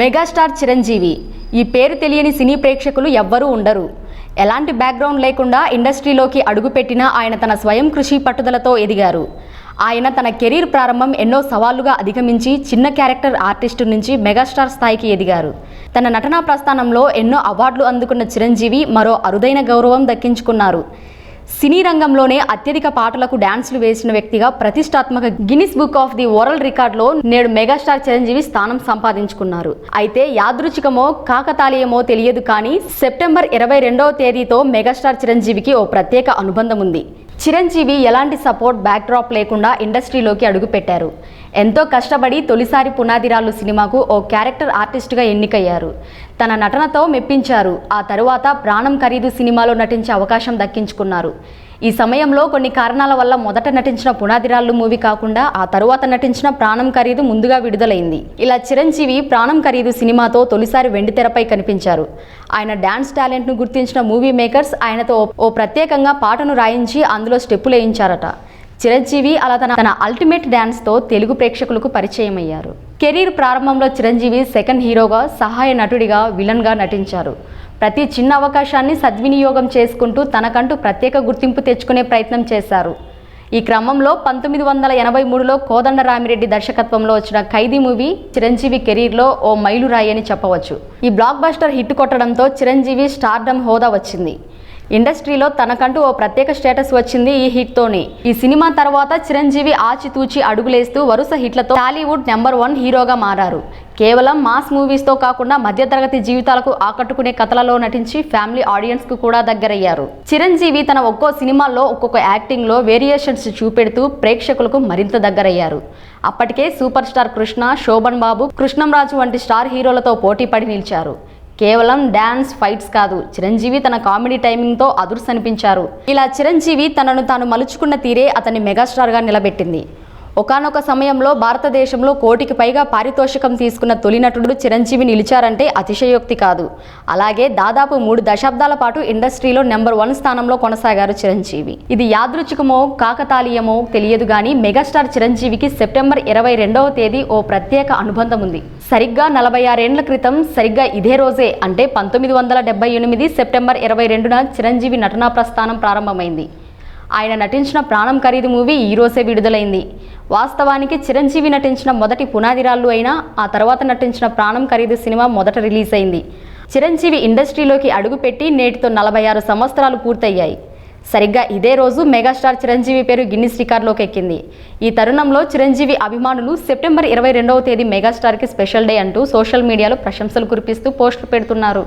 Megastar Chiranjeevi. ఈ పేరు తెలియని సినీ ప్రేక్షకులు ఎవ్వరూ ఉండరు. ఎలాంటి బ్యాక్గ్రౌండ్ లేకుండా ఇండస్ట్రీలోకి అడుగుపెట్టిన ఆయన తన స్వయం కృషి పట్టుదలతో ఎదిగారు. ఆయన తన కెరీర్ ప్రారంభం ఎన్నో సవాళ్ళుగా అధిగమించి చిన్న క్యారెక్టర్ ఆర్టిస్టు నుంచి మెగాస్టార్ స్థాయికి ఎదిగారు. తన నటనా ప్రస్థానంలో ఎన్నో అవార్డులు అందుకున్న చిరంజీవి మరో అరుదైన గౌరవం దక్కించుకున్నారు. సినీ రంగంలోనే అత్యధిక పాటలకు డాన్స్లు వేసిన వ్యక్తిగా ప్రతిష్టాత్మక Guinness book of the world రికార్డులో నేడు మెగాస్టార్ చిరంజీవి స్థానం సంపాదించుకున్నారు. అయితే యాదృచ్ఛికమో కాకతాళీయమో తెలియదు కానీ సెప్టెంబర్ ఇరవై రెండవ తేదీతో మెగాస్టార్ చిరంజీవికి ఓ ప్రత్యేక అనుబంధం ఉంది. చిరంజీవి ఎలాంటి సపోర్ట్ బ్యాక్డ్రాప్ లేకుండా ఇండస్ట్రీలోకి అడుగుపెట్టారు. ఎంతో కష్టపడి తొలిసారి పునాదిరాళ్ళు సినిమాకు ఓ క్యారెక్టర్ ఆర్టిస్టుగా ఎన్నికయ్యారు. తన నటనతో మెప్పించారు. ఆ తరువాత ప్రాణం ఖరీదు సినిమాలో నటించే అవకాశం దక్కించుకున్నారు. ఈ సమయంలో కొన్ని కారణాల వల్ల మొదట నటించిన పునాదిరాళ్ళు మూవీ కాకుండా ఆ తరువాత నటించిన ప్రాణం ఖరీదు ముందుగా విడుదలైంది. ఇలా చిరంజీవి ప్రాణం ఖరీదు సినిమాతో తొలిసారి వెండితెరపై కనిపించారు. ఆయన డాన్స్ టాలెంట్ను గుర్తించిన మూవీ మేకర్స్ ఆయనతో ఓ- ఓ ప్రత్యేకంగా పాటను రాయించి అందులో స్టెప్పులు వేయించారట. చిరంజీవి అలా తన తన అల్టిమేట్ డ్యాన్స్తో తెలుగు ప్రేక్షకులకు పరిచయం అయ్యారు కెరీర్ ప్రారంభంలో చిరంజీవి సెకండ్ హీరోగా సహాయ నటుడిగా విలన్గా నటించారు. ప్రతి చిన్న అవకాశాన్ని సద్వినియోగం చేసుకుంటూ తనకంటూ ప్రత్యేక గుర్తింపు తెచ్చుకునే ప్రయత్నం చేశారు. ఈ క్రమంలో పంతొమ్మిది వందల ఎనభై మూడులో కోదండరామిరెడ్డి దర్శకత్వంలో వచ్చిన ఖైదీ మూవీ చిరంజీవి కెరీర్లో ఓ మైలురాయి అని చెప్పవచ్చు. ఈ బ్లాక్ బస్టర్ హిట్ కొట్టడంతో చిరంజీవి స్టార్డమ్ హోదా వచ్చింది. ఇండస్ట్రీలో తనకంటూ ఓ ప్రత్యేక స్టేటస్ వచ్చింది ఈ హిట్తోనే. ఈ సినిమా తర్వాత చిరంజీవి ఆచితూచి అడుగులేస్తూ వరుస హిట్లతో టాలీవుడ్ నెంబర్ వన్ హీరోగా మారారు. కేవలం మాస్ మూవీస్తో కాకుండా మధ్యతరగతి జీవితాలకు ఆకట్టుకునే కథలలో నటించి ఫ్యామిలీ ఆడియన్స్కు కూడా దగ్గరయ్యారు. చిరంజీవి తన ఒక్కో సినిమాల్లో ఒక్కొక్క యాక్టింగ్లో వేరియేషన్స్ చూపెడుతూ ప్రేక్షకులకు మరింత దగ్గరయ్యారు. అప్పటికే సూపర్ స్టార్ కృష్ణ శోభన్ బాబు కృష్ణంరాజు వంటి స్టార్ హీరోలతో పోటీ పడి నిలిచారు. కేవలం డ్యాన్స్ ఫైట్స్ కాదు చిరంజీవి తన కామెడీ టైమింగ్తో అదుర్సనిపించారు. ఇలా చిరంజీవి తనను తాను మలుచుకున్న తీరే అతన్ని మెగాస్టార్గా నిలబెట్టింది. ఒకానొక సమయంలో భారతదేశంలో కోటికి పైగా పారితోషికం తీసుకున్న తొలి నటుడు చిరంజీవి నిలిచారంటే అతిశయోక్తి కాదు. అలాగే దాదాపు మూడు దశాబ్దాల పాటు ఇండస్ట్రీలో నెంబర్ వన్ స్థానంలో కొనసాగారు చిరంజీవి. ఇది యాదృచ్ఛికమో కాకతాళీయమో తెలియదు కానీ మెగాస్టార్ చిరంజీవికి సెప్టెంబర్ ఇరవై రెండవ తేదీ ఓ ప్రత్యేక అనుబంధం ఉంది. సరిగ్గా నలభై ఆరేండ్ల క్రితం సరిగ్గా ఇదే రోజే అంటే పంతొమ్మిది వందల డెబ్బై ఎనిమిది సెప్టెంబర్ ఇరవై రెండున చిరంజీవి నటనా ప్రస్థానం ప్రారంభమైంది. ఆయన నటించిన ప్రాణం ఖరీదు మూవీ ఈ రోజే విడుదలైంది. వాస్తవానికి చిరంజీవి నటించిన మొదటి పునాదిరాళ్ళు అయినా ఆ తర్వాత నటించిన ప్రాణం ఖరీదు సినిమా మొదట రిలీజ్ అయింది చిరంజీవి ఇండస్ట్రీలోకి అడుగుపెట్టి నేటితో నలభై ఆరు సంవత్సరాలు పూర్తయ్యాయి. సరిగ్గా ఇదే రోజు మెగాస్టార్ చిరంజీవి పేరు గిన్నిస్ రికార్డులోకి ఎక్కింది ఈ తరుణంలో చిరంజీవి అభిమానులు సెప్టెంబర్ ఇరవై రెండవ తేదీ మెగాస్టార్కి స్పెషల్ డే అంటూ సోషల్ మీడియాలో ప్రశంసలు కురిపిస్తూ పోస్టులు పెడుతున్నారు.